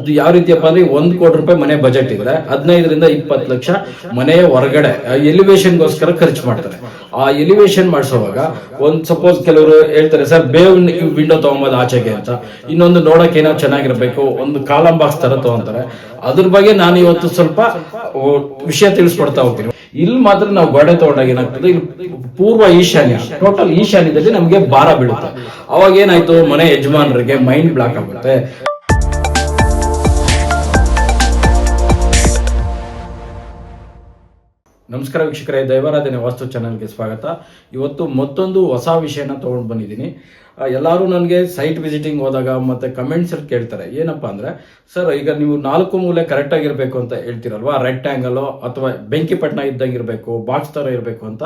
ಅದು ಯಾವ ರೀತಿಯಪ್ಪ ಅಂದ್ರೆ ಒಂದ್ ಕೋಟಿ ರೂಪಾಯಿ ಮನೆ ಬಜೆಟ್ ಇದ್ರೆ ಹದಿನೈದರಿಂದ ಇಪ್ಪತ್ತು ಲಕ್ಷ ಮನೆಯ ಹೊರಗಡೆ ಎಲಿವೇಶನ್ಗೋಸ್ಕರ ಖರ್ಚು ಮಾಡ್ತಾರೆ. ಆ ಎಲಿವೇಶನ್ ಮಾಡಿಸುವಾಗ ಒಂದ್ ಸಪೋಸ್ ಕೆಲವರು ಹೇಳ್ತಾರೆ, ಸರ್ ಬೇವ್ ವಿಂಡೋ ತಗೊಂಬೋದು ಆಚೆಗೆ ಅಂತ. ಇನ್ನೊಂದು ನೋಡಕ್ ಏನೋ ಚೆನ್ನಾಗಿರ್ಬೇಕು, ಒಂದು ಕಾಲಂ ಬಾಕ್ಸ್ ತರ ತಗೊಂತಾರೆ. ಅದ್ರ ಬಗ್ಗೆ ನಾನು ಇವತ್ತು ಸ್ವಲ್ಪ ವಿಷಯ ತಿಳಿಸ್ಕೊಡ್ತಾ ಹೋಗ್ತೀನಿ. ಇಲ್ಲಿ ಮಾತ್ರ ನಾವು ಗೋಡೆ ತಗೊಂಡಾಗ ಏನಾಗ್ತದೆ? ಇಲ್ಲಿ ಪೂರ್ವ ಈಶಾನ್ಯ ಟೋಟಲ್ ಈಶಾನ್ಯದಲ್ಲಿ ನಮಗೆ ಭಾರ ಬೀಳುತ್ತೆ. ಅವಾಗ ಏನಾಯ್ತು? ಮನೆ ಯಜಮಾನರಿಗೆ ಮೈಂಡ್ ಬ್ಲಾಕ್ ಆಗುತ್ತೆ. ನಮಸ್ಕಾರ ವೀಕ್ಷಕರೇ ದೈವಾರಾಧನೆ ವಾಸ್ತು ಚಾನಲ್ಗೆ ಸ್ವಾಗತ. ಇವತ್ತು ಮತ್ತೊಂದು ಹೊಸ ವಿಷಯನ ತೊಗೊಂಡು ಬಂದಿದ್ದೀನಿ. ಎಲ್ಲರೂ ನನಗೆ ಸೈಟ್ ವಿಸಿಟಿಂಗ್ ಹೋದಾಗ ಮತ್ತೆ ಕಮೆಂಟ್ಸ್ ಅಲ್ಲಿ ಕೇಳ್ತಾರೆ. ಏನಪ್ಪಾ ಅಂದ್ರೆ, ಸರ್, ಈಗ ನೀವು ನಾಲ್ಕು ಮೂಲೆ ಕರೆಕ್ಟ್ ಆಗಿರ್ಬೇಕು ಅಂತ ಹೇಳ್ತೀರಲ್ವಾ? ರೆಕ್ಟ್ಯಾಂಗಲ್ ಅಥವಾ ಬೆಂಕಿ ಪಟ್ಟಣ ಇದ್ದಂಗೆ ಇರಬೇಕು ಬಾಕ್ಸ್ ಥರ ಇರಬೇಕು ಅಂತ?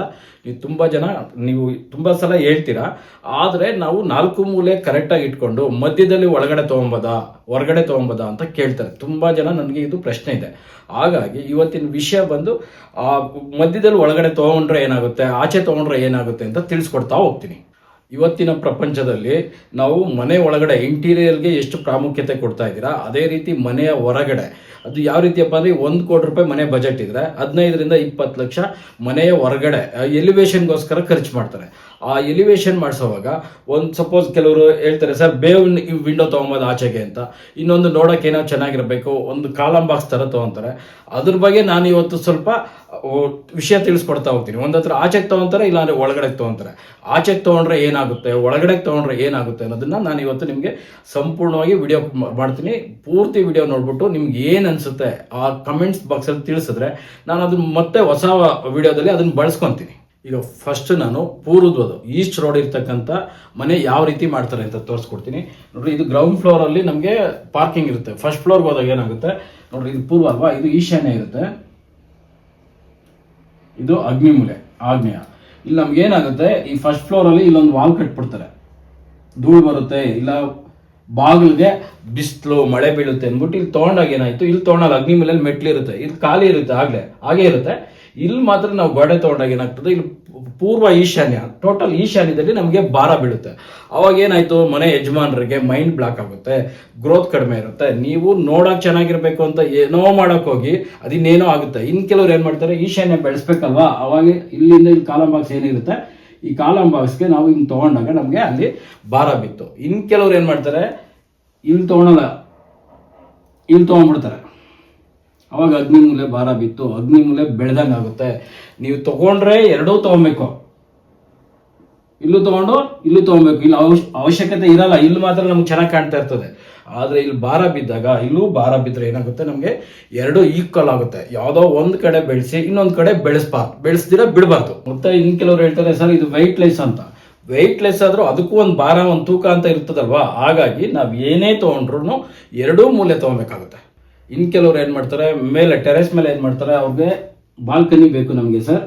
ನೀವು ತುಂಬಾ ಜನ, ನೀವು ತುಂಬಾ ಸಲ ಹೇಳ್ತೀರಾ. ಆದರೆ ನಾವು ನಾಲ್ಕು ಮೂಲೆ ಕರೆಕ್ಟಾಗಿ ಇಟ್ಕೊಂಡು ಮಧ್ಯದಲ್ಲಿ ಒಳಗಡೆ ತಗೊಂಬೋದ, ಹೊರಗಡೆ ತಗೊಂಬೋದ ಅಂತ ಕೇಳ್ತಾರೆ. ತುಂಬಾ ಜನ ನನಗೆ ಇದು ಪ್ರಶ್ನೆ ಇದೆ. ಹಾಗಾಗಿ ಇವತ್ತಿನ ವಿಷಯ ಬಂದು, ಆ ಮಧ್ಯದಲ್ಲಿ ಒಳಗಡೆ ತಗೊಂಡ್ರೆ ಏನಾಗುತ್ತೆ, ಆಚೆ ತಗೊಂಡ್ರೆ ಏನಾಗುತ್ತೆ ಅಂತ ತಿಳಿಸ್ಕೊಡ್ತಾ ಹೋಗ್ತೀನಿ. ಇವತ್ತಿನ ಪ್ರಪಂಚದಲ್ಲಿ ನಾವು ಮನೆ ಒಳಗಡೆ ಇಂಟೀರಿಯರ್ಗೆ ಎಷ್ಟು ಪ್ರಾಮುಖ್ಯತೆ ಕೊಡ್ತಾ ಇದ್ದೀರಾ, ಅದೇ ರೀತಿ ಮನೆಯ ಹೊರಗಡೆ. ಅದು ಯಾವ ರೀತಿಯಪ್ಪ ಅಂದರೆ, ಒಂದು ಕೋಟಿ ರೂಪಾಯಿ ಮನೆ ಬಜೆಟ್ ಇದ್ರೆ, ಹದಿನೈದರಿಂದ ಇಪ್ಪತ್ತು ಲಕ್ಷ ಮನೆಯ ಹೊರಗಡೆ ಎಲಿವೇಶನ್ಗೋಸ್ಕರ ಖರ್ಚು ಮಾಡ್ತಾರೆ. ಆ ಎಲಿವೇಶನ್ ಮಾಡಿಸೋವಾಗ, ಒಂದು ಸಪೋಸ್ ಕೆಲವರು ಹೇಳ್ತಾರೆ, ಸರ್, ಬೇವಿನ ವಿಂಡೋ ತಗೊಂಬೋದು ಆಚೆಗೆ ಅಂತ. ಇನ್ನೊಂದು ನೋಡೋಕೆ ಏನೋ ಚೆನ್ನಾಗಿರಬೇಕು, ಒಂದು ಕಾಲಂ ಬಾಕ್ಸ್ ಥರ ತೊಗೊತಾರೆ. ಅದ್ರ ಬಗ್ಗೆ ನಾನು ಇವತ್ತು ಸ್ವಲ್ಪ ವಿಷಯ ತಿಳಿಸ್ಕೊಡ್ತಾ ಹೋಗ್ತೀನಿ. ಒಂದು ಹತ್ರ ಆಚೆಗೆ ತಗೊಂತಾರೆ, ಇಲ್ಲಾಂದ್ರೆ ಒಳಗಡೆ ತೊಗೊತಾರೆ. ಆಚೆಗೆ ತೊಗೊಂಡ್ರೆ ಏನಾಗುತ್ತೆ ಒಳಗಡೆ ತೊಗೊಂಡ್ರೆ ಏನಾಗುತ್ತೆ ಅನ್ನೋದನ್ನ ನಾನು ಇವತ್ತು ನಿಮಗೆ ಸಂಪೂರ್ಣವಾಗಿ ವಿಡಿಯೋ ಮಾಡ್ತೀನಿ. ಪೂರ್ತಿ ವಿಡಿಯೋ ನೋಡ್ಬಿಟ್ಟು ನಿಮ್ಗೆ ಏನು ಅನಿಸುತ್ತೆ, ಆ ಕಮೆಂಟ್ಸ್ ಬಾಕ್ಸಲ್ಲಿ ತಿಳಿಸಿದ್ರೆ ನಾನು ಅದನ್ನ ಮತ್ತೆ ಹೊಸ ವಿಡಿಯೋದಲ್ಲಿ ಅದನ್ನ ಬಳಸ್ಕೊಂತೀನಿ. ಈಗ ಫಸ್ಟ್ ನಾನು ಪೂರ್ವದ್ದು ಈಸ್ಟ್ ರೋಡ್ ಇರ್ತಕ್ಕಂಥ ಮನೆ ಯಾವ ರೀತಿ ಮಾಡ್ತಾರೆ ಅಂತ ತೋರಿಸ್ಕೊಡ್ತೀನಿ. ನೋಡ್ರಿ, ಇದು ಗ್ರೌಂಡ್ ಫ್ಲೋರ್ ಅಲ್ಲಿ ನಮಗೆ ಪಾರ್ಕಿಂಗ್ ಇರುತ್ತೆ. ಫಸ್ಟ್ ಫ್ಲೋರ್ಗೆ ಹೋದಾಗ ಏನಾಗುತ್ತೆ? ನೋಡ್ರಿ, ಇದು ಪೂರ್ವ ಅಲ್ವಾ? ಇದು ಈಶಾನ್ಯ ಇರುತ್ತೆ. ಇದು ಅಗ್ನಿಮೂಲೆ, ಆಗ್ನೇಯ. ಇಲ್ಲಿ ನಮ್ಗೆ ಏನಾಗುತ್ತೆ? ಈ ಫಸ್ಟ್ ಫ್ಲೋರ್ ಅಲ್ಲಿ ಇಲ್ಲೊಂದು ವಾಲ್ ಕಟ್ಬಿಡ್ತಾರೆ. ಧೂಳು ಬರುತ್ತೆ, ಇಲ್ಲ ಬಾಗಿಲಿಗೆ ಬಿಸಿಲು, ಮಳೆ ಬೀಳುತ್ತೆ ಅಂದ್ಬಿಟ್ಟು ಇಲ್ಲಿ ತೊಗೊಂಡಾಗ ಏನಾಯ್ತು? ಇಲ್ಲಿ ತೊಗೊಂಡಾಗ ಅಗ್ನಿ ಮೇಲೆ ಮೆಟ್ಲಿರುತ್ತೆ. ಇಲ್ಲಿ ಖಾಲಿ ಇರುತ್ತೆ, ಆಗ್ಲೇ, ಹಾಗೆ ಇರುತ್ತೆ. ಇಲ್ಲಿ ಮಾತ್ರ ನಾವು ಗೋಡೆ ತೊಗೊಂಡಾಗ ಏನಾಗ್ತದೆ? ಇಲ್ಲಿ ಪೂರ್ವ ಈಶಾನ್ಯ ಟೋಟಲ್ ಈಶಾನ್ಯದಲ್ಲಿ ನಮಗೆ ಭಾರ ಬೀಳುತ್ತೆ. ಅವಾಗ ಏನಾಯ್ತು? ಮನೆ ಯಜಮಾನರಿಗೆ ಮೈಂಡ್ ಬ್ಲಾಕ್ ಆಗುತ್ತೆ ಗ್ರೋತ್ ಕಡಿಮೆ ಇರುತ್ತೆ. ನೀವು ನೋಡಕ್ ಚೆನ್ನಾಗಿರ್ಬೇಕು ಅಂತ ಏನೋ ಮಾಡಕ್ ಹೋಗಿ ಅದಿನ್ನೇನೋ ಆಗುತ್ತೆ. ಇನ್ ಕೆಲವ್ರು ಏನ್ ಮಾಡ್ತಾರೆ? ಈಶಾನ್ಯ ಬೆಳೆಸ್ಬೇಕಲ್ವಾ? ಅವಾಗ ಇಲ್ಲಿಂದ ಇಲ್ಲಿ ಕಾಲಂ ಬಾಕ್ಸ್ ಏನಿರುತ್ತೆ? ಈ ಕಾಲಂ ಬಾಕ್ಸ್ಗೆ ನಾವು ಹಿಂಗೆ ತಗೊಂಡಾಗ ನಮಗೆ ಅಲ್ಲಿ ಭಾರ ಬಿತ್ತು. ಇನ್ ಕೆಲವ್ರು ಏನ್ ಮಾಡ್ತಾರೆ? ಇಲ್ಲಿ ತಗೊಳಲ್ಲ. ಇಲ್ಲಿ ತಗೊಂಡ್ಬಿಡ್ತಾರೆ. ಅವಾಗ ಅಗ್ನಿ ಮೂಲೆ ಭಾರ ಬಿತ್ತು. ಅಗ್ನಿ ಮೂಲೆ ಬೆಳೆದಂಗೆ ಆಗುತ್ತೆ ನೀವು ತಗೊಂಡ್ರೆ ಎರಡೂ ತಗೊಬೇಕು. ಇಲ್ಲೂ ತಗೊಂಡು, ಇಲ್ಲೂ ತಗೊಬೇಕು. ಇಲ್ಲಿ ಅವಶ್ಯ ಅವಶ್ಯಕತೆ ಇರಲ್ಲ. ಇಲ್ಲಿ ಮಾತ್ರ ನಮ್ಗೆ ಚೆನ್ನಾಗಿ ಕಾಣ್ತಾ ಇರ್ತದೆ. ಆದ್ರೆ ಇಲ್ಲಿ ಭಾರ ಬಿದ್ದಾಗ, ಇಲ್ಲೂ ಭಾರ ಬಿದ್ದರೆ ಏನಾಗುತ್ತೆ? ನಮಗೆ ಎರಡು ಈಕ್ವಲ್ ಆಗುತ್ತೆ. ಯಾವುದೋ ಒಂದು ಕಡೆ ಬೆಳೆಸಿ, ಇನ್ನೊಂದು ಕಡೆ ಬೆಳೆಸ್ಬಾರ್ದು. ಬೆಳೆಸ್ದಿರ ಬಿಡಬಾರ್ದು. ಮತ್ತೆ ಇನ್ ಕೆಲವ್ರು ಹೇಳ್ತಾರೆ, ಸರ್, ಇದು ವೆಯ್ಟ್ ಲೆಸ್ ಅಂತ. ವೆಯ್ಟ್ ಲೆಸ್ ಆದ್ರೂ ಅದಕ್ಕೂ ಒಂದು ಭಾರ, ಒಂದು ತೂಕ ಅಂತ ಇರ್ತದಲ್ವಾ? ಹಾಗಾಗಿ ನಾವು ಏನೇ ತಗೊಂಡ್ರು ಎರಡೂ ಮೂಲೆ ತಗೊಬೇಕಾಗುತ್ತೆ. ಇನ್ ಕೆಲವ್ರು ಏನ್ ಮಾಡ್ತಾರೆ, ಮೇಲೆ ಟೆರೆಸ್ ಮೇಲೆ ಏನು ಮಾಡ್ತಾರೆ, ಅವ್ರಿಗೆ ಬಾಲ್ಕನಿ ಬೇಕು ನಮಗೆ ಸರ್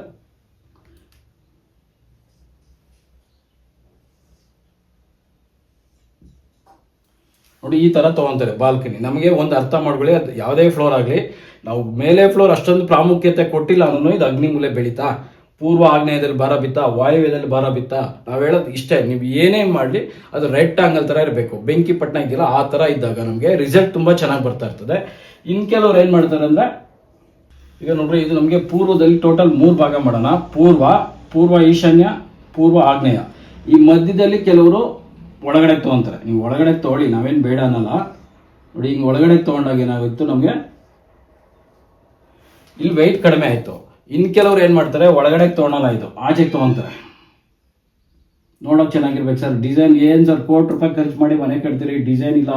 ನೋಡಿ, ಈ ತರ ತಗೊಂತಾರೆ ಬಾಲ್ಕನಿ ನಮಗೆ ಒಂದು ಅರ್ಥ ಮಾಡ್ಕೊಳ್ಳಿ, ಅದು ಯಾವುದೇ ಫ್ಲೋರ್ ಆಗಲಿ, ನಾವು ಮೇಲೆ ಫ್ಲೋರ್ ಅಷ್ಟೊಂದು ಪ್ರಾಮುಖ್ಯತೆ ಕೊಟ್ಟಿಲ್ಲ ಅನ್ನೋ ಇದು ಅಗ್ನಿಮೂಲೆ ಬೆಳೀತಾ. ಪೂರ್ವ ಆಗ್ನೇಯದಲ್ಲಿ ಭಾರ ಬಿತ್ತ, ವಾಯುವ್ಯದಲ್ಲಿ ಭಾರ ಬಿತ್ತಾ, ನಾವು ಹೇಳೋದು ಇಷ್ಟೇ, ನೀವು ಏನೇ ಮಾಡಲಿ, ಅದು ರೈಟ್ ಆಂಗಲ್ ತರ ಇರಬೇಕು. ಬೆಂಕಿ ಪಟ್ಟಣ ಇದೆಯಲ್ಲ, ಆ ತರ ಇದ್ದಾಗ ನಮಗೆ ರಿಸಲ್ಟ್ ತುಂಬಾ ಚೆನ್ನಾಗಿ ಬರ್ತಾ ಇರ್ತದೆ. ಇನ್ ಕೆಲವ್ರು ಏನು ಮಾಡ್ತಾರೆ ಅಂದ್ರೆ, ಈಗ ನೋಡ್ರಿ, ಇದು ನಮಗೆ ಪೂರ್ವದಲ್ಲಿ ಟೋಟಲ್ ಮೂರು ಭಾಗ ಮಾಡೋಣ. ಪೂರ್ವ ಪೂರ್ವ ಈಶಾನ್ಯ, ಪೂರ್ವ ಆಗ್ನೇಯ ಈ ಮಧ್ಯದಲ್ಲಿ ಕೆಲವರು ಒಳಗಡೆ ತಗೊಂತಾರೆ. ನೀವು ಒಳಗಡೆ ತೊಗೊಳ್ಳಿ, ನಾವೇನು ಬೇಡ ಅನ್ನಲ್ಲ. ನೋಡಿ, ಹಿಂಗೆ ಒಳಗಡೆ ತಗೊಂಡಾಗ ಏನಾಗುತ್ತೆ ನಮಗೆ? ಇಲ್ಲಿ ವೆಯ್ಟ್ ಕಡಿಮೆ ಆಯಿತು. ಇನ್ನು ಕೆಲವ್ರು ಏನು ಮಾಡ್ತಾರೆ ಒಳಗಡೆ ತೊಗೊಳಲ್ಲ ಇದು, ಆಚೆಗೆ ತೊಗೊಂತಾರೆ. ನೋಡೋಕೆ ಚೆನ್ನಾಗಿರ್ಬೇಕು ಸರ್. ಡಿಸೈನ್ ಏನು ಸರ್, ಕೋಟಿ ರೂಪಾಯಿ ಖರ್ಚು ಮಾಡಿ ಮನೆ ಕಟ್ತೀರಿ, ಡಿಸೈನ್ ಇಲ್ಲ.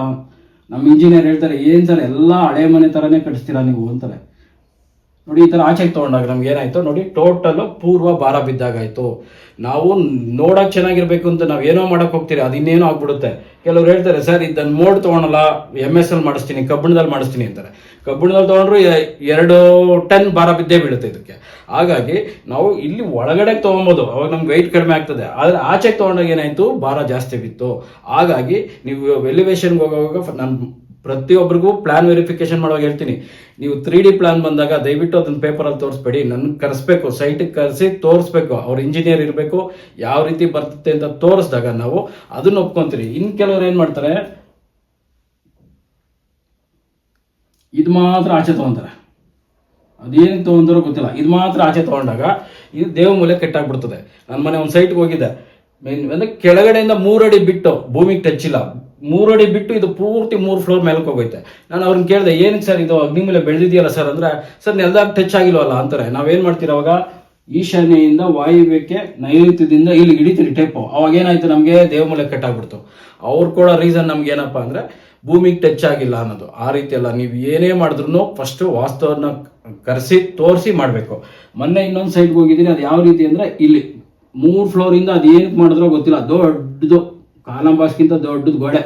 ನಮ್ಮ ಇಂಜಿನಿಯರ್ ಹೇಳ್ತಾರೆ, ಏನು ಸರ್, ಎಲ್ಲ ಹಳೆ ಮನೆ ಥರನೇ ಕಟ್ಸ್ತೀರಾ ನೀವು ಅಂತಾರೆ. ನೋಡಿ, ಈ ಥರ ಆಚೆಗೆ ತೊಗೊಂಡಾಗ ನಮ್ಗೆ ಏನಾಯ್ತು? ನೋಡಿ ಟೋಟಲ್ ಪೂರ್ವ ಭಾರ ಬಿದ್ದಾಗಾಯ್ತು. ನಾವು ನೋಡಕ್ ಚೆನ್ನಾಗಿರ್ಬೇಕು ಅಂತ ನಾವು ಏನೋ ಮಾಡಕ್ ಹೋಗ್ತೀರಿ, ಅದು ಇನ್ನೇನೋ ಆಗ್ಬಿಡುತ್ತೆ. ಕೆಲವ್ರು ಹೇಳ್ತಾರೆ, ಸರ್ ಇದನ್ನ ಮೋಡ್ ತೊಗೊಳಲ್ಲ ಎಂ ಎಸ್ ಎಲ್ ಮಾಡಿಸ್ತೀನಿ ಕಬ್ಬಿಣದಲ್ಲಿ ಮಾಡಿಸ್ತೀನಿ ಅಂತಾರೆ. ಕಬ್ಬಿಣದಲ್ಲಿ ತೊಗೊಂಡ್ರು ಎರಡು ಟನ್ ಭಾರ ಬಿದ್ದೇ ಬೀಳುತ್ತೆ ಇದಕ್ಕೆ. ಹಾಗಾಗಿ ನಾವು ಇಲ್ಲಿ ಒಳಗಡೆ ತೊಗೊಬೋದು, ಅವಾಗ ನಮ್ಗೆ ವೆಯ್ಟ್ ಕಡಿಮೆ ಆಗ್ತದೆ. ಆದರೆ ಆಚೆಗೆ ತಗೊಂಡಾಗ ಏನಾಯ್ತು? ಭಾರ ಜಾಸ್ತಿ ಬಿತ್ತು. ಹಾಗಾಗಿ ನೀವು ಎಲಿವೇಶನ್ಗೆ ಹೋಗುವಾಗ, ನಾನು ಪ್ರತಿಯೊಬ್ಬರಿಗೂ ಪ್ಲಾನ್ ವೆರಿಫಿಕೇಶನ್ ಮಾಡುವಾಗ ಹೇಳ್ತೀನಿ. ನೀವು ತ್ರೀ ಡಿ ಪ್ಲಾನ್ ಬಂದಾಗ ದಯವಿಟ್ಟು ಅದನ್ನ ಪೇಪರಲ್ಲಿ ತೋರಿಸ್ಬೇಡಿ. ನನ್ನ ಕರೆಸ್ಬೇಕು ಸೈಟಿಗೆ ಕರೆಸಿ ತೋರಿಸ್ಬೇಕು. ಅವ್ರ ಇಂಜಿನಿಯರ್ ಇರಬೇಕು, ಯಾವ ರೀತಿ ಬರ್ತದೆ ಅಂತ ತೋರಿಸಿದಾಗ ನಾವು ಅದನ್ನ ಒಪ್ಕೊಂತೀರಿ. ಇನ್ ಕೆಲವ್ರು ಏನು ಮಾಡ್ತಾರೆ? ಇದು ಮಾತ್ರ ಆಚೆ ತಗೊಂತಾರೆ. ಅದೇನು ತೊಗೊಂತಾರೋ ಗೊತ್ತಿಲ್ಲ. ಇದು ಮಾತ್ರ ಆಚೆ ತೊಗೊಂಡಾಗ ಇದು ದೇವ ಮೂಲೆ ಕೆಟ್ಟಾಗ್ಬಿಡ್ತದೆ. ನನ್ನ ಮನೆ ಒಂದು ಸೈಟ್ಗೆ ಹೋಗಿದ್ದೆ. ಮೇನ್ ಅಂದ್ರೆ ಕೆಳಗಡೆಯಿಂದ ಮೂರಡಿ ಬಿಟ್ಟು ಭೂಮಿಗೆ ಟಚ್ ಇಲ್ಲ. ಮೂರಡಿ ಬಿಟ್ಟು ಇದು ಪೂರ್ತಿ ಮೂರು ಫ್ಲೋರ್ ಮೇಲಕ್ಕೆ ಹೋಗೈತೆ. ನಾನು ಅವ್ರನ್ನ ಕೇಳಿದೆ, ಏನಕ್ಕೆ ಸರ್ ಇದು ಅಗ್ನಿ ಮೇಲೆ ಬೆಳೆದಿದೆಯಲ್ಲ ಸರ್? ಅಂದ್ರೆ, ಸರ್ ನೆಲದಾಗ ಟಚ್ ಆಗಿಲ್ವಲ್ಲ? ಅಂತಾರೆ. ನಾವೇನು ಮಾಡ್ತೀವಿ ಅವಾಗ? ಈಶಾನ್ಯದಿಂದ ವಾಯುವ್ಯಕ್ಕೆ ನೈಋತ್ಯದಿಂದ ಇಲ್ಲಿ ಹಿಡಿತೀರಿ ಟೇಪು. ಅವಾಗ ಏನಾಯ್ತು? ನಮಗೆ ಕಟ್ ಕಟ್ಟಾಗ್ಬಿಡ್ತು. ಅವ್ರು ಕೊಡೋ ರೀಸನ್ ನಮ್ಗೆ ಏನಪ್ಪ ಅಂದ್ರೆ, ಭೂಮಿಗೆ ಟಚ್ ಆಗಿಲ್ಲ ಅನ್ನೋದು. ಆ ರೀತಿ ಅಲ್ಲ ನೀವು ಏನೇ ಮಾಡಿದ್ರು ಫಸ್ಟ್ ವಾಸ್ತವನ ಕರೆಸಿ, ತೋರಿಸಿ ಮಾಡಬೇಕು. ಮೊನ್ನೆ ಇನ್ನೊಂದು ಸೈಡ್ಗೆ ಹೋಗಿದ್ದೀನಿ. ಅದು ಯಾವ ರೀತಿ ಅಂದ್ರೆ, ಇಲ್ಲಿ ಮೂರು ಫ್ಲೋರಿಂದ ಅದು ಏನಕ್ಕೆ ಮಾಡಿದ್ರೋ ಗೊತ್ತಿಲ್ಲ. ದೊಡ್ಡದು. ಕಾಲಂಬಾಸ್ಗಿಂತ ದೊಡ್ಡದು ಗೋಡೆ.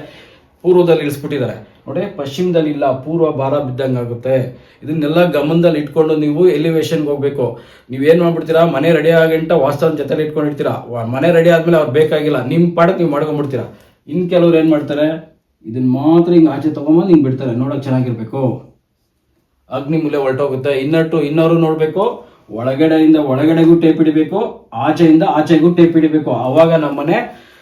ಪೂರ್ವದಲ್ಲಿ ಇಳಿಸ್ಬಿಟ್ಟಿದ್ದಾರೆ. ನೋಡಿ, ಪಶ್ಚಿಮದಲ್ಲಿ ಇಲ್ಲ, ಪೂರ್ವ ಭಾರ ಬಿದ್ದಂಗೆ ಆಗುತ್ತೆ. ಇದನ್ನೆಲ್ಲ ಗಮನದಲ್ಲಿ ಇಟ್ಕೊಂಡು ನೀವು ಎಲಿವೇಶನ್ಗೆ ಹೋಗ್ಬೇಕು. ನೀವೇನು ಮಾಡ್ಬಿಡ್ತೀರಾ? ಮನೆ ರೆಡಿ ಆಗಂಟ ವಾಸ್ತವನ ಜೊತೆಲಿ ಇಟ್ಕೊಂಡಿರ್ತೀರಾ ಮನೆ ರೆಡಿ ಆದಮೇಲೆ ಅವ್ರು ಬೇಕಾಗಿಲ್ಲ. ನಿಮ್ಮ ಪಾಡಕ್ಕೆ ನೀವು ಮಾಡ್ಕೊಂಡ್ಬಿಡ್ತೀರಾ? ಇನ್ನು ಕೆಲವ್ರು ಏನು ಮಾಡ್ತಾರೆ? ಇದನ್ನ ಮಾತ್ರ ಹಿಂಗೆ ಆಚೆ ತೊಗೊಂಬಂದು ಹಿಂಗೆ ಬಿಡ್ತಾರೆ. ನೋಡೋಕೆ ಚೆನ್ನಾಗಿರ್ಬೇಕು. ಅಗ್ನಿ ಮೂಲೆ ಹೊರಟೋಗುತ್ತೆ. ಇನ್ನಟ್ಟು ಇನ್ನವರು ನೋಡಬೇಕು. ಒಳಗಡೆಯಿಂದ ಒಳಗಡೆಗೂ ಟೇಪ್ ಹಿಡಿಬೇಕು. ಆಚೆಯಿಂದ ಆಚೆಗೂ ಟೇಪ್ ಹಿಡಿಬೇಕು. ಅವಾಗ ನಮ್ಮನೆ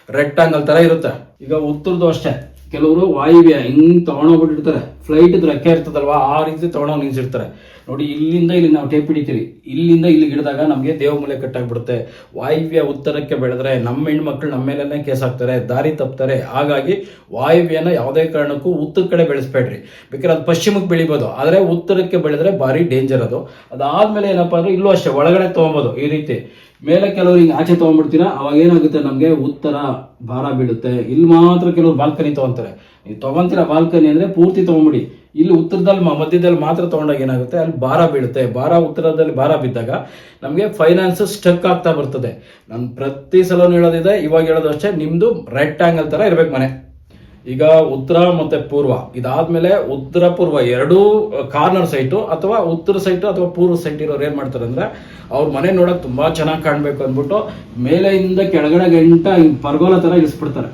ರೆಕ್ಟಾಂಗಲ್ ತರ ಇರುತ್ತೆ. ಈಗ ಉತ್ತರದ್ದು ಅಷ್ಟೇ. ಕೆಲವರು ವಾಯುವ್ಯ ಹಿಂಗ್ ತಗೊಂಡೋಗ್ಬಿಟ್ಟಿರ್ತಾರೆ ಫ್ಲೈಟ್ ರೆಕ್ಕೆ ಇರ್ತದಲ್ವಾ? ಆ ರೀತಿ ತಗೊಂಡೋಗಿ ನಿಲ್ಸಿರ್ತಾರೆ. ನೋಡಿ, ಇಲ್ಲಿಂದ ಇಲ್ಲಿ ನಾವು ಟೇಪ್ ಹಿಡಿತೀವಿ. ಇಲ್ಲಿಂದ ಇಲ್ಲಿ ಹಿಡಿದಾಗ ನಮಗೆ ದೇವಮೂಲೆ ಕಟ್ಟಾಗ್ಬಿಡುತ್ತೆ. ವಾಯುವ್ಯ ಉತ್ತರಕ್ಕೆ ಬೆಳೆದ್ರೆ ನಮ್ಮ ಹೆಣ್ಮಕ್ಳು ನಮ್ಮ ಮೇಲೆನೇ ಕೇಸ್ ಹಾಕ್ತಾರೆ, ದಾರಿ ತಪ್ತಾರೆ. ಹಾಗಾಗಿ ವಾಯುವ್ಯನ ಯಾವುದೇ ಕಾರಣಕ್ಕೂ ಉತ್ತರ ಕಡೆ ಬೆಳೆಸ್ಬೇಡ್ರಿ. ಬೇಕಾದ್ರೆ ಅದು ಪಶ್ಚಿಮಕ್ಕೆ ಬೆಳಿಬೋದು. ಆದರೆ ಉತ್ತರಕ್ಕೆ ಬೆಳೆದ್ರೆ ಭಾರಿ ಡೇಂಜರ್ ಅದು. ಅದಾದ್ಮೇಲೆ ಏನಪ್ಪಾ ಅಂದ್ರೆ ಇಲ್ಲೂ ಅಷ್ಟೇ, ಒಳಗಡೆ ತೊಗೊಬೋದು ಈ ರೀತಿ. ಮೇಲೆ ಕೆಲವರು ಹಿಂಗೆ ಆಚೆ ತೊಗೊಂಡ್ಬಿಡ್ತೀರಾ? ಅವಾಗ ಏನಾಗುತ್ತೆ ನಮಗೆ? ಉತ್ತರ ಭಾರ ಬೀಳುತ್ತೆ. ಇಲ್ಲಿ ಮಾತ್ರ ಕೆಲವರು ಬಾಲ್ಕನಿ ತೊಗೊಂತಾರೆ. ನೀವು ತೊಗೊಂತೀರಾ ಬಾಲ್ಕನಿ ಅಂದರೆ ಪೂರ್ತಿ ತೊಗೊಂಬಿಡಿ. ಇಲ್ಲಿ ಉತ್ತರದಲ್ಲಿ ಮಧ್ಯದಲ್ಲಿ ಮಾತ್ರ ತೊಗೊಂಡಾಗ ಏನಾಗುತ್ತೆ? ಅಲ್ಲಿ ಭಾರ ಬೀಳುತ್ತೆ. ಭಾರ ಉತ್ತರದಲ್ಲಿ ಭಾರ ಬಿದ್ದಾಗ ನಮಗೆ ಫೈನಾನ್ಸ್ ಸ್ಟಕ್ ಆಗ್ತಾ ಬರ್ತದೆ. ನಾನು ಪ್ರತಿ ಸಲನೂ ಹೇಳೋದಿದೆ, ಇವಾಗ ಹೇಳೋದು ಅಷ್ಟೇ ನಿಮ್ಮದು ರೆಕ್ಟ್ಯಾಂಗಲ್ ಥರ ಇರಬೇಕು ಮನೆ. ಈಗ ಉತ್ತರ ಮತ್ತೆ ಪೂರ್ವ. ಇದಾದ್ಮೇಲೆ ಉತ್ತರ ಪೂರ್ವ ಎರಡೂ ಕಾರ್ನರ್ ಸೈಟು ಅಥವಾ ಉತ್ತರ ಸೈಟು ಅಥವಾ ಪೂರ್ವ ಸೈಟ್ ಇರೋರು ಏನ್ ಮಾಡ್ತಾರೆ ಅಂದರೆ ಅವ್ರ ಮನೆ ನೋಡಕ್ಕೆ ತುಂಬಾ ಚೆನ್ನಾಗಿ ಕಾಣಬೇಕು ಅಂದ್ಬಿಟ್ಟು ಮೇಲೆಯಿಂದ ಕೆಳಗಡೆ ಗಂಟ ಪರ್ಗೋಲ ಥರ ಇಳಿಸ್ಬಿಡ್ತಾರೆ.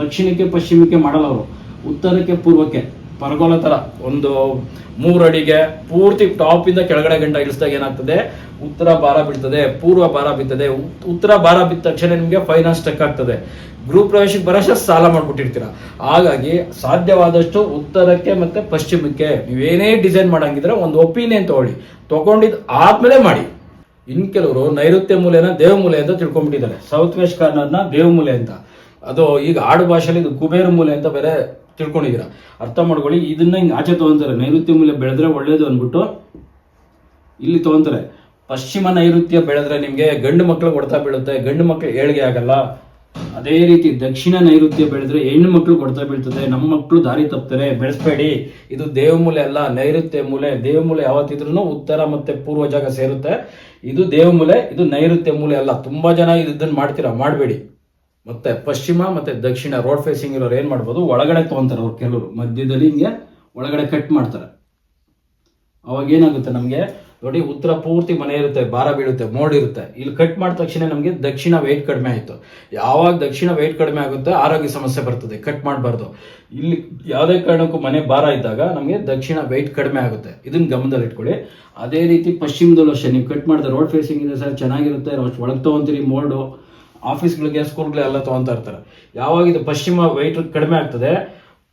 ದಕ್ಷಿಣಕ್ಕೆ ಪಶ್ಚಿಮಕ್ಕೆ ಮಾಡಲ್ಲ ಅವರು, ಉತ್ತರಕ್ಕೆ ಪೂರ್ವಕ್ಕೆ. ಪರ್ಗೋಲ ತರ ಒಂದು ಮೂರು ಅಡಿಗೆ ಪೂರ್ತಿ ಟಾಪ್ ಇಂದ ಕೆಳಗಡೆ ಗಂಟ ಇಳಿಸಿದಾಗ ಏನಾಗ್ತದೆ? ಉತ್ತರ ಭಾರ ಬೀಳ್ತದೆ, ಪೂರ್ವ ಭಾರ ಬಿತ್ತದೆ ಉತ್- ಉತ್ತರ ಭಾರ ಬಿದ್ದ ತಕ್ಷಣ ನಿಮಗೆ ಫೈನಾನ್ಸ್ ಸ್ಟಕ್ ಆಗ್ತದೆ. ಗೃಹ ಪ್ರವೇಶಕ್ಕೆ ಬರೋಷ್ಟು ಸಾಲ ಮಾಡ್ಬಿಟ್ಟಿರ್ತೀರ. ಹಾಗಾಗಿ ಸಾಧ್ಯವಾದಷ್ಟು ಉತ್ತರಕ್ಕೆ ಮತ್ತೆ ಪಶ್ಚಿಮಕ್ಕೆ ನೀವೇನೇ ಡಿಸೈನ್ ಮಾಡಂಗಿದ್ರೆ ಒಂದು ಒಪಿನಿಯನ್ ತಗೊಳ್ಳಿ. ತಗೊಂಡಿದ್ ಆದ್ಮೇಲೆ ಮಾಡಿ. ಇನ್ ಕೆಲವರು ನೈಋತ್ಯ ಮೂಲೆನ ದೇವಮೂಲೆ ಅಂತ ತಿಳ್ಕೊಂಡ್ಬಿಟ್ಟಿದ್ದಾರೆ. ಸೌತ್ ವೆಸ್ಟ್ ಕಾರ್ನರ್ನ ದೇವಮೂಲೆ ಅಂತ. ಅದು ಈಗ ಆಡು ಭಾಷೆಯಲ್ಲಿ ಇದು ಕುಬೇರ ಮೂಲೆ ಅಂತ ಬೇರೆ ತಿಳ್ಕೊಂಡಿದ್ದೀರಾ? ಅರ್ಥ ಮಾಡ್ಕೊಳ್ಳಿ, ಇದನ್ನ ಹಿಂಗೆ ಆಚೆ ತಗೊಂತಾರೆ. ನೈಋತ್ಯ ಮೂಲೆ ಬೆಳೆದ್ರೆ ಒಳ್ಳೇದು ಅಂದ್ಬಿಟ್ಟು ಇಲ್ಲಿ ತಗೊಂತಾರೆ. ಪಶ್ಚಿಮ ನೈಋತ್ಯ ಬೆಳೆದ್ರೆ ನಿಮಗೆ ಗಂಡು ಮಕ್ಳಿಗೆ ಹೊಡೆತ ಬೀಳುತ್ತೆ, ಗಂಡು ಮಕ್ಳು ಏಳಿಗೆ ಆಗಲ್ಲ. ಅದೇ ರೀತಿ ದಕ್ಷಿಣ ನೈಋತ್ಯ ಬೆಳೆದ್ರೆ ಹೆಣ್ಣು ಮಕ್ಳು ಕೊಡ್ತಾ ಬೀಳ್ತದೆ, ನಮ್ಮ ಮಕ್ಕಳು ದಾರಿ ತಪ್ತಾರೆ. ಬೆಳೆಸ್ಬೇಡಿ. ಇದು ದೇವಮೂಲೆ ಅಲ್ಲ, ನೈಋತ್ಯ ಮೂಲೆ. ದೇವಮೂಲೆ ಯಾವತ್ತಿದ್ರೂ ಉತ್ತರ ಮತ್ತೆ ಪೂರ್ವ ಜಾಗ ಸೇರುತ್ತೆ. ಇದು ದೇವಮೂಲೆ ಇದು ನೈಋತ್ಯ ಮೂಲೆ ಅಲ್ಲ. ತುಂಬಾ ಜನ ಇದನ್ನ ಮಾಡ್ತೀರಾ? ಮಾಡಬೇಡಿ. ಮತ್ತೆ ಪಶ್ಚಿಮ ಮತ್ತೆ ದಕ್ಷಿಣ ರೋಡ್ ಫೇಸಿಂಗ್ ಇರೋರು ಏನ್ ಮಾಡ್ಬೋದು? ಒಳಗಡೆ ತಗೊಂತಾರೆ ಅವ್ರು ಕೆಲವರು. ಮಧ್ಯದಲ್ಲಿ ಹಿಂಗೆ ಒಳಗಡೆ ಕಟ್ ಮಾಡ್ತಾರೆ. ಅವಾಗ ಏನಾಗುತ್ತೆ ನಮಗೆ? ನೋಡಿ, ಉತ್ತರ ಪೂರ್ತಿ ಮನೆ ಇರುತ್ತೆ, ಭಾರ ಬೀಳುತ್ತೆ, ಮೋಡ್ ಇರುತ್ತೆ. ಇಲ್ಲಿ ಕಟ್ ಮಾಡಿದ ತಕ್ಷಣ ನಮಗೆ ದಕ್ಷಿಣ ವೆಯ್ಟ್ ಕಡಿಮೆ ಆಯಿತು. ಯಾವಾಗ ದಕ್ಷಿಣ ವೆಯ್ಟ್ ಕಡಿಮೆ ಆಗುತ್ತೆ, ಆರೋಗ್ಯ ಸಮಸ್ಯೆ ಬರ್ತದೆ ಕಟ್ ಮಾಡಬಾರ್ದು. ಇಲ್ಲಿ ಯಾವುದೇ ಕಾರಣಕ್ಕೂ ಮನೆ ಭಾರ ಇದ್ದಾಗ ನಮಗೆ ದಕ್ಷಿಣ ವೆಯ್ಟ್ ಕಡಿಮೆ ಆಗುತ್ತೆ. ಇದನ್ನ ಗಮನದಲ್ಲಿ ಇಟ್ಕೊಳ್ಳಿ. ಅದೇ ರೀತಿ ಪಶ್ಚಿಮದಲ್ಲೂ ಅಷ್ಟೇ, ನೀವು ಕಟ್ ಮಾಡಿದ ರೋಡ್ ಫೇಸಿಂಗ್ ಇದೆ ಸರ್ ಚೆನ್ನಾಗಿರುತ್ತೆ, ಒಳಗೆ ತೊಗೊಂತೀರಿ ಮೋಲ್ಡು ಆಫೀಸ್ಗಳಿಗೆ ಸ್ಕೂಲ್ಗಳೆಲ್ಲ ತೊಗೊಂತಾ ಇರ್ತಾರೆ. ಯಾವಾಗ ಇದು ಪಶ್ಚಿಮ ವೆಯ್ಟ್ ಕಡಿಮೆ ಆಗ್ತದೆ,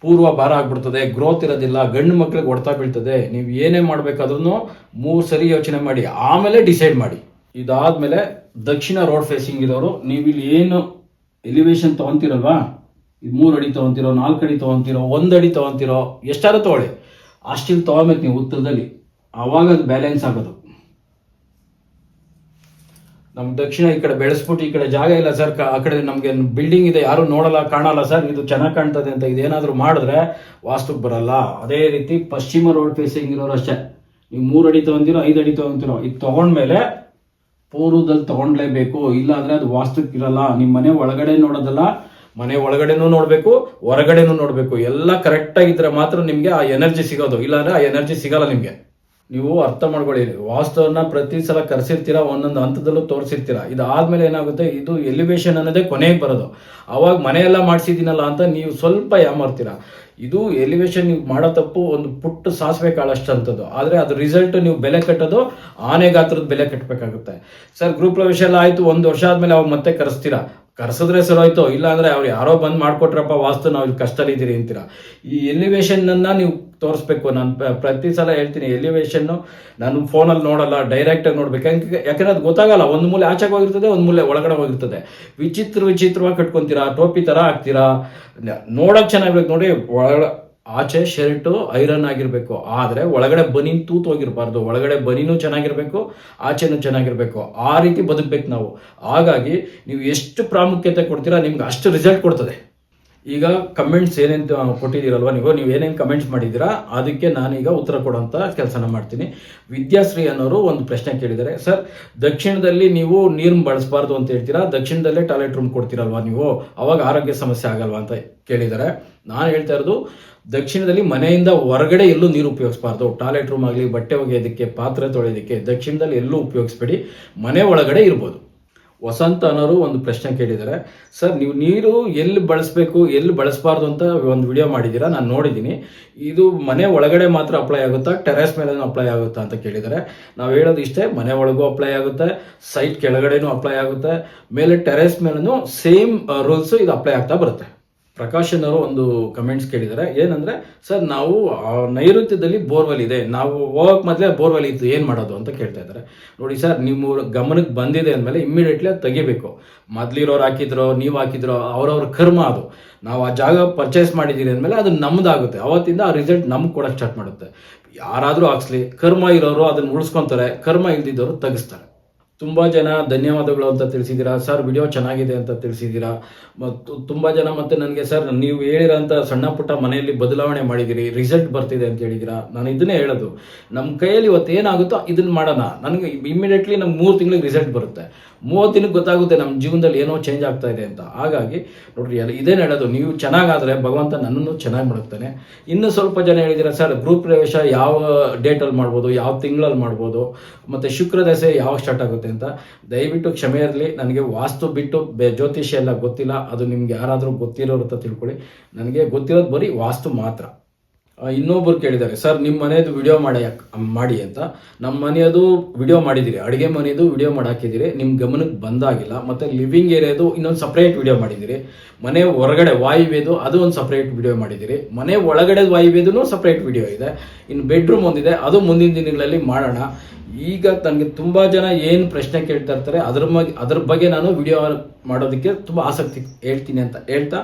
ಪೂರ್ವ ಭಾರ ಆಗ್ಬಿಡ್ತದೆ ಗ್ರೋತ್ ಇರೋದಿಲ್ಲ, ಗಂಡು ಮಕ್ಳಿಗೆ ಹೊಡ್ತಾ ಬೀಳ್ತದೆ, ನೀವು ಏನೇ ಮಾಡ್ಬೇಕಾದ್ರೂ ಮೂರು ಸರಿ ಯೋಚನೆ ಮಾಡಿ, ಆಮೇಲೆ ಡಿಸೈಡ್ ಮಾಡಿ. ಇದಾದ್ಮೇಲೆ ದಕ್ಷಿಣ ರೋಡ್ ಫೇಸಿಂಗ್ ಇರೋರು ನೀವು ಇಲ್ಲಿ ಏನು ಎಲಿವೇಶನ್ ತಗೊಂತೀರಲ್ವಾ? ಇದು ಮೂರು ಅಡಿ ತಗೊಂತಿರೋ, ನಾಲ್ಕು ಅಡಿ ತಗೊಂತಿರೋ, ಒಂದು ಅಡಿ ತಗೊಂತಿರೋ, ಎಷ್ಟಾದ್ರೂ ತಗೊಳ್ಳಿ. ಅಷ್ಟಿಲ್ಲಿ ತಗೊಬೇಕು ನೀವು ಉತ್ತರದಲ್ಲಿ. ಆವಾಗ ಅದು ಬ್ಯಾಲೆನ್ಸ್ ಆಗೋದು. ನಮ್ ದಕ್ಷಿಣ ಈ ಕಡೆ ಬೆಳೆಸ್ಬಿಟ್ಟು ಈ ಕಡೆ ಜಾಗ ಇಲ್ಲ ಸರ್. ಆ ಕಡೆ ನಮಗೆ ಬಿಲ್ಡಿಂಗ್ ಇದೆ. ಯಾರು ನೋಡಲ್ಲ, ಕಾಣಲ್ಲ ಸರ್. ಇದು ಚೆನ್ನಾಗಿ ಕಾಣ್ತದೆ ಅಂತ ಇದೇನಾದ್ರೂ ಮಾಡಿದ್ರೆ ವಾಸ್ತುಕ್ ಬರಲ್ಲ. ಅದೇ ರೀತಿ ಪಶ್ಚಿಮ ರೋಡ್ ಫೇಸಿಂಗ್ ಇರೋರು ಅಷ್ಟೇ. ನೀವು ಮೂರು ಅಡಿ ತಗೊಂತಿರೋ, ಐದು ಅಡಿ ತಗೊಂತಿರೋ, ಇದು ತಗೊಂಡ್ಮೇಲೆ ಪೂರ್ವದಲ್ಲಿ ತಗೊಂಡ್ಲೇಬೇಕು. ಇಲ್ಲ ಅಂದ್ರೆ ಅದು ವಾಸ್ತುಕ್ ಇರಲ್ಲ. ನಿಮ್ಮ ಮನೆ ಒಳಗಡೆ ನೋಡೋದಲ್ಲ, ಮನೆ ಒಳಗಡೆನೂ ನೋಡಬೇಕು, ಹೊರಗಡೆನೂ ನೋಡಬೇಕು. ಎಲ್ಲ ಕರೆಕ್ಟ್ ಆಗಿದ್ರೆ ಮಾತ್ರ ನಿಮಗೆ ಆ ಎನರ್ಜಿ ಸಿಗೋದು. ಇಲ್ಲಾಂದ್ರೆ ಆ ಎನರ್ಜಿ ಸಿಗಲ್ಲ ನಿಮ್ಗೆ. ನೀವು ಅರ್ಥ ಮಾಡ್ಕೊಳ್ಳಿ. ವಾಸ್ತವನ್ನ ಪ್ರತಿ ಸಲ ಕರೆಸಿರ್ತೀರಾ, ಒಂದೊಂದು ಹಂತದಲ್ಲೂ ತೋರಿಸಿರ್ತೀರಾ. ಇದಾದ್ಮೇಲೆ ಏನಾಗುತ್ತೆ, ಇದು ಎಲಿವೇಶನ್ ಅನ್ನೋದೇ ಕೊನೆಗೆ ಬರೋದು. ಅವಾಗ ಮನೆಯೆಲ್ಲ ಮಾಡಿಸಿದ್ದೀನಲ್ಲ ಅಂತ ನೀವು ಸ್ವಲ್ಪ ಯಾಮಾರ್ತೀರಾ. ಇದು ಎಲಿವೇಶನ್ ನೀವು ಮಾಡೋ ತಪ್ಪು ಒಂದು ಪುಟ್ಟ ಸಾಸಿವೆ ಕಾಳು ಅಂತದ್ದು ಆದರೆ ಅದು ರಿಸಲ್ಟ್ ನೀವು ಬೆಲೆ ಕಟ್ಟೋದು ಆನೆ ಗಾತ್ರದ ಬೆಲೆ ಕಟ್ಟಬೇಕಾಗುತ್ತೆ ಸರ್ ಗ್ರೂಪ್ ಪ್ರವೇಶ ಎಲ್ಲ ಆಯಿತು, ಒಂದು ವರ್ಷ ಆದಮೇಲೆ ಅವಾಗ ಮತ್ತೆ ಕರೆಸ್ತೀರಾ? ಕರ್ಸಿದ್ರೆ ಸರೋಯ್ತು ಇಲ್ಲ ಅಂದ್ರೆ ಅವ್ರು ಯಾರೋ ಬಂದ್ ಮಾಡ್ಕೊಟ್ರಪ್ಪ ವಾಸ್ತು, ನಾವು ಇಲ್ಲಿ ಇದ್ದೀರಿ ಅಂತೀರಾ? ಈ ಎಲಿವೇಶನ್ ಅನ್ನ ನೀವು ತೋರಿಸ್ಬೇಕು. ನಾನು ಪ್ರತಿ ಸಲ ಹೇಳ್ತೀನಿ ಎಲಿವೇಶನ್ನು ನಾನು ಫೋನಲ್ಲಿ ನೋಡಲ್ಲ ಡೈರೆಕ್ಟಾಗಿ ನೋಡ್ಬೇಕು. ಯಾಕೆ, ಯಾಕಂದ್ರೆ ಅದು ಗೊತ್ತಾಗಲ್ಲ. ಒಂದು ಮೂಲೆ ಆಚೆಗೆ ಹೋಗಿರ್ತದೆ, ಒಂದು ಮೂಲೆ ಒಳಗಡೆ ಹೋಗಿರ್ತದೆ. ವಿಚಿತ್ರ ವಿಚಿತ್ರವಾಗಿ ಕಟ್ಕೊಂತೀರಾ? ಟೋಪಿ ಥರ ಹಾಕ್ತೀರಾ? ನೋಡೋಕೆ ಚೆನ್ನಾಗಿರ್ಬೇಕು ನೋಡಿ ಒಳ ಆಚೆ ಶರ್ಟು ಐರನ್ ಆಗಿರಬೇಕು. ಆದರೆ ಒಳಗಡೆ ಬನೀನ್ ತೂತು ಹೋಗಿರಬಾರ್ದು. ಒಳಗಡೆ ಬನೀನು ಚೆನ್ನಾಗಿರಬೇಕು, ಆಚೆನೂ ಚೆನ್ನಾಗಿರಬೇಕು. ಆ ರೀತಿ ಬದುಕಬೇಕು ನಾವು. ಹಾಗಾಗಿ ನೀವು ಎಷ್ಟು ಪ್ರಾಮುಖ್ಯತೆ ಕೊಡ್ತೀರಾ, ನಿಮ್ಗೆ ಅಷ್ಟು ರಿಸಲ್ಟ್ ಕೊಡ್ತದೆ. ಈಗ ಕಮೆಂಟ್ಸ್ ಏನೇನು ಕೊಟ್ಟಿದ್ದೀರಲ್ವ ನೀವು? ನೀವು ಏನೇನು ಕಮೆಂಟ್ಸ್ ಮಾಡಿದ್ದೀರಾ? ಅದಕ್ಕೆ ನಾನೀಗ ಉತ್ತರ ಕೊಡೋಂಥ ಕೆಲಸನ ಮಾಡ್ತೀನಿ. ವಿದ್ಯಾಶ್ರೀ ಅನ್ನೋರು ಒಂದು ಪ್ರಶ್ನೆ ಕೇಳಿದ್ದಾರೆ. ಸರ್, ದಕ್ಷಿಣದಲ್ಲಿ ನೀವು ನೀರನ್ನು ಬಳಸಬಾರ್ದು ಅಂತ ಹೇಳ್ತೀರಾ? ದಕ್ಷಿಣದಲ್ಲೇ ಟಾಯ್ಲೆಟ್ ರೂಮ್ ಕೊಡ್ತೀರಲ್ವ ನೀವು? ಅವಾಗ ಆರೋಗ್ಯ ಸಮಸ್ಯೆ ಆಗಲ್ವಾ? ಅಂತ ಕೇಳಿದ್ದಾರೆ. ನಾನು ಹೇಳ್ತಾ ಇರೋದು, ದಕ್ಷಿಣದಲ್ಲಿ ಮನೆಯಿಂದ ಹೊರಗಡೆ ಎಲ್ಲೂ ನೀರು ಉಪಯೋಗಿಸಬಾರ್ದು. ಟಾಯ್ಲೆಟ್ ರೂಮ್ ಆಗಲಿ, ಬಟ್ಟೆ ಒಗೆಯೋದಕ್ಕೆ, ಪಾತ್ರೆ ತೊಳೆಯೋದಕ್ಕೆ ದಕ್ಷಿಣದಲ್ಲಿ ಎಲ್ಲೂ ಉಪಯೋಗಿಸ್ಬೇಡಿ. ಮನೆ ಒಳಗಡೆ ಇರ್ಬೋದು. ವಸಂತ ಅನ್ನೋರು ಒಂದು ಪ್ರಶ್ನೆ ಕೇಳಿದ್ದಾರೆ. ಸರ್, ನೀವು ನೀರು ಎಲ್ಲಿ ಬಳಸಬೇಕು, ಎಲ್ಲಿ ಬಳಸಬಾರ್ದು ಅಂತ ಒಂದು ವಿಡಿಯೋ ಮಾಡಿದ್ದೀರಾ? ನಾನು ನೋಡಿದ್ದೀನಿ. ಇದು ಮನೆ ಒಳಗಡೆ ಮಾತ್ರ ಅಪ್ಲೈ ಆಗುತ್ತಾ, ಟೆರೆಸ್ ಮೇಲೆ ಅಪ್ಲೈ ಆಗುತ್ತಾ ಅಂತ ಕೇಳಿದ್ದಾರೆ. ನಾವು ಹೇಳೋದು ಇಷ್ಟೇ, ಮನೆ ಒಳಗೂ ಅಪ್ಲೈ ಆಗುತ್ತೆ, ಸೈಟ್ ಕೆಳಗಡೆನೂ ಅಪ್ಲೈ ಆಗುತ್ತೆ, ಮೇಲೆ ಟೆರೆಸ್ ಮೇಲೂ ಸೇಮ್ ರೂಲ್ಸು ಇದು ಅಪ್ಲೈ ಆಗ್ತಾ ಬರುತ್ತೆ. ಪ್ರಕಾಶನ್ ಅವರು ಒಂದು ಕಮೆಂಟ್ಸ್ ಕೇಳಿದ್ದಾರೆ. ಏನಂದ್ರೆ, ಸರ್, ನಾವು ನೈಋತ್ಯದಲ್ಲಿ ಬೋರ್ವೆಲ್ ಇದೆ. ನಾವು ಹೋಗಕ್ ಮೊದಲೇ ಬೋರ್ವೆಲ್ ಇತ್ತು. ಏನು ಮಾಡೋದು? ಅಂತ ಕೇಳ್ತಾ ಇದ್ದಾರೆ. ನೋಡಿ ಸರ್, ನಿಮ್ಮ ಗಮನಕ್ಕೆ ಬಂದಿದೆ ಅಂದಮೇಲೆ ಇಮ್ಮಿಡಿಯೇಟ್ಲಿ ಅದು ತೆಗಿಬೇಕು. ಮೊದ್ಲಿರೋರು ಹಾಕಿದ್ರೋ, ನೀವು ಹಾಕಿದ್ರೋ, ಅವ್ರವ್ರ ಕರ್ಮ ಅದು. ನಾವು ಆ ಜಾಗ ಪರ್ಚೇಸ್ ಮಾಡಿದ್ದೀರಿ ಅಂದಮೇಲೆ ಅದು ನಮ್ದಾಗುತ್ತೆ. ಅವತ್ತಿಂದ ಆ ರಿಸಲ್ಟ್ ನಮ್ಗೆ ಕೊಡಕ್ಕೆ ಸ್ಟಾರ್ಟ್ ಮಾಡುತ್ತೆ. ಯಾರಾದರೂ ಹಾಕ್ಸ್ಲಿ. ಕರ್ಮ ಇರೋರು ಅದನ್ನ ಉಳಿಸ್ಕೊಂತಾರೆ. ಕರ್ಮ ಇಲ್ದಿದ್ದವರು ತೆಗಿಸ್ತಾರೆ. ತುಂಬ ಜನ ಧನ್ಯವಾದಗಳು ಅಂತ ತಿಳಿಸಿದ್ದೀರಾ ಸರ್, ವಿಡಿಯೋ ಚೆನ್ನಾಗಿದೆ ಅಂತ ತಿಳಿಸಿದ್ದೀರಾ ಮತ್ತು ತುಂಬ ಜನ ಮತ್ತೆ ನನಗೆ, ಸರ್, ನೀವು ಹೇಳಿರೋಂಥ ಸಣ್ಣ ಪುಟ್ಟ ಮನೆಯಲ್ಲಿ ಬದಲಾವಣೆ ಮಾಡಿದ್ದೀರಿ ರಿಸಲ್ಟ್ ಬರ್ತಿದೆ ಅಂತ ಹೇಳಿದ್ದೀರಾ ನಾನು ಇದನ್ನೇ ಹೇಳೋದು. ನಮ್ಮ ಕೈಯಲ್ಲಿ ಇವತ್ತು ಏನಾಗುತ್ತೋ ಇದನ್ನ ಮಾಡೋಣ. ನನಗೆ ಇಮಿಡಿಯೇಟ್ಲಿ ನಮ್ಗೆ ಮೂರು ತಿಂಗಳಿಗೆ ರಿಸಲ್ಟ್ ಬರುತ್ತೆ. ಮೂವತ್ತು ದಿನಕ್ಕೆ ಗೊತ್ತಾಗುತ್ತೆ ನಮ್ಮ ಜೀವನದಲ್ಲಿ ಏನೋ ಚೇಂಜ್ ಆಗ್ತಾ ಇದೆ ಅಂತ. ಹಾಗಾಗಿ ನೋಡ್ರಿ ಎಲ್ಲ ಇದೇ ನಡೆದು ನೀವು ಚೆನ್ನಾಗಾದರೆ ಭಗವಂತ ನನ್ನನ್ನು ಚೆನ್ನಾಗಿ ಮಾಡುತ್ತಾನೆ ಇನ್ನು ಸ್ವಲ್ಪ ಜನ ಹೇಳಿದ್ದೀರಾ ಸರ್ ಗ್ರೂಪ್ ಪ್ರವೇಶ ಯಾವ ಡೇಟಲ್ಲಿ ಮಾಡ್ಬೋದು, ಯಾವ ತಿಂಗಳಲ್ಲಿ ಮಾಡ್ಬೋದು, ಮತ್ತು ಶುಕ್ರ ದಶೆ ಯಾವಾಗ ಸ್ಟಾರ್ಟ್ ಆಗುತ್ತೆ ಅಂತ. ದಯವಿಟ್ಟು ಕ್ಷಮೆ ಇರಲಿ. ನನಗೆ ವಾಸ್ತು ಬಿಟ್ಟು ಜ್ಯೋತಿಷ್ಯ ಎಲ್ಲ ಗೊತ್ತಿಲ್ಲ. ಅದು ನಿಮ್ಗೆ ಯಾರಾದರೂ ಗೊತ್ತಿರೋರು ಅಂತ ತಿಳ್ಕೊಳ್ಳಿ. ನನಗೆ ಗೊತ್ತಿರೋದು ಬರೀ ವಾಸ್ತು ಮಾತ್ರ. ಆ, ಇನ್ನೊಬ್ರು ಕೇಳಿದ್ದಾರೆ ಸರ್ ನಿಮ್ಮ ಮನೆಯದು ವಿಡಿಯೋ ಮಾಡಿ ಮಾಡಿ ಅಂತ. ನಮ್ಮ ಮನೆಯದು ವಿಡಿಯೋ ಮಾಡಿದ್ದೀರಿ ಅಡುಗೆ ಮನೆಯದು ವಿಡಿಯೋ ಮಾಡಾಕಿದ್ದೀರಿ ನಿಮ್ಮ ಗಮನಕ್ಕೆ ಬಂದಾಗಿಲ್ಲ ಮತ್ತು ಲಿವಿಂಗ್ ಏರಿಯಾದು ಇನ್ನೊಂದು ಸಪ್ರೇಟ್ ವಿಡಿಯೋ ಮಾಡಿದ್ದೀರಿ. ಮನೆ ಹೊರಗಡೆ ವಾಯುವೇದು ಅದು ಒಂದು ಸಪ್ರೇಟ್ ವಿಡಿಯೋ ಮಾಡಿದ್ದೀರಿ. ಮನೆ ಒಳಗಡೆ ವಾಯುವೇದೂ ಸಪ್ರೇಟ್ ವಿಡಿಯೋ ಇದೆ. ಇನ್ನು ಬೆಡ್ರೂಮ್ ಒಂದಿದೆ ಅದು ಮುಂದಿನ ದಿನಗಳಲ್ಲಿ ಮಾಡೋಣ. ಈಗ ನನಗೆ ತುಂಬ ಜನ ಏನು ಪ್ರಶ್ನೆ ಕೇಳ್ತಾ ಇರ್ತಾರೆ, ಅದ್ರ ಬಗ್ಗೆ ಅದ್ರ ಬಗ್ಗೆ ನಾನು ವಿಡಿಯೋ ಮಾಡೋದಕ್ಕೆ ತುಂಬ ಆಸಕ್ತಿ ಹೇಳ್ತೀನಿ ಅಂತ ಹೇಳ್ತಾ,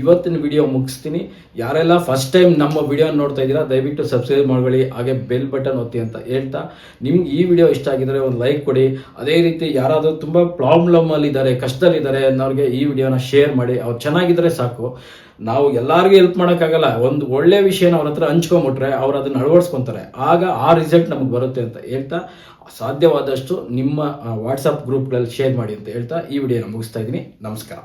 ಇವತ್ತಿನ ವಿಡಿಯೋ ಮುಗಿಸ್ತೀನಿ. ಯಾರೆಲ್ಲ ಫಸ್ಟ್ ಟೈಮ್ ನಮ್ಮ ವಿಡಿಯೋ ನೋಡ್ತಾ ಇದ್ದೀರಾ, ದಯವಿಟ್ಟು ಸಬ್ಸ್ಕ್ರೈಬ್ ಮಾಡ್ಕೊಳ್ಳಿ, ಹಾಗೆ ಬೆಲ್ ಬಟನ್ ಒತ್ತಿ ಅಂತ ಹೇಳ್ತಾ. ನಿಮ್ಗೆ ಈ ವಿಡಿಯೋ ಇಷ್ಟ ಆಗಿದ್ರೆ ಒಂದು ಲೈಕ್ ಕೊಡಿ. ಅದೇ ರೀತಿ ಯಾರಾದರೂ ತುಂಬ ಇದ್ದಾರೆ ಕಷ್ಟದಲ್ಲಿದ್ದಾರೆ ಅನ್ನೋರಿಗೆ ಈ ವಿಡಿಯೋನ ಶೇರ್ ಮಾಡಿ. ಅವ್ರು ಚೆನ್ನಾಗಿದ್ರೆ ಸಾಕು. ನಾವು ಎಲ್ಲರಿಗೂ ಹೆಲ್ಪ್ ಮಾಡೋಕ್ಕಾಗಲ್ಲ. ಒಂದು ಒಳ್ಳೆ ವಿಷಯನ ಅವ್ರ ಹತ್ರ ಹಂಚ್ಕೊಂಬಿಟ್ರೆ ಅವ್ರು ಅದನ್ನ ಅಳವಡಿಸ್ಕೊತಾರೆ ಆಗ ಆ ರಿಸಲ್ಟ್ ನಮಗೆ ಬರುತ್ತೆ ಅಂತ ಹೇಳ್ತಾ, ಸಾಧ್ಯವಾದಷ್ಟು ನಿಮ್ಮ ವಾಟ್ಸಪ್ ಗ್ರೂಪ್ಗಳಲ್ಲಿ ಶೇರ್ ಮಾಡಿ ಅಂತ ಹೇಳ್ತಾ ಈ ವಿಡಿಯೋನ ಮುಗಿಸ್ತಾ ಇದ್ದೀನಿ. ನಮಸ್ಕಾರ.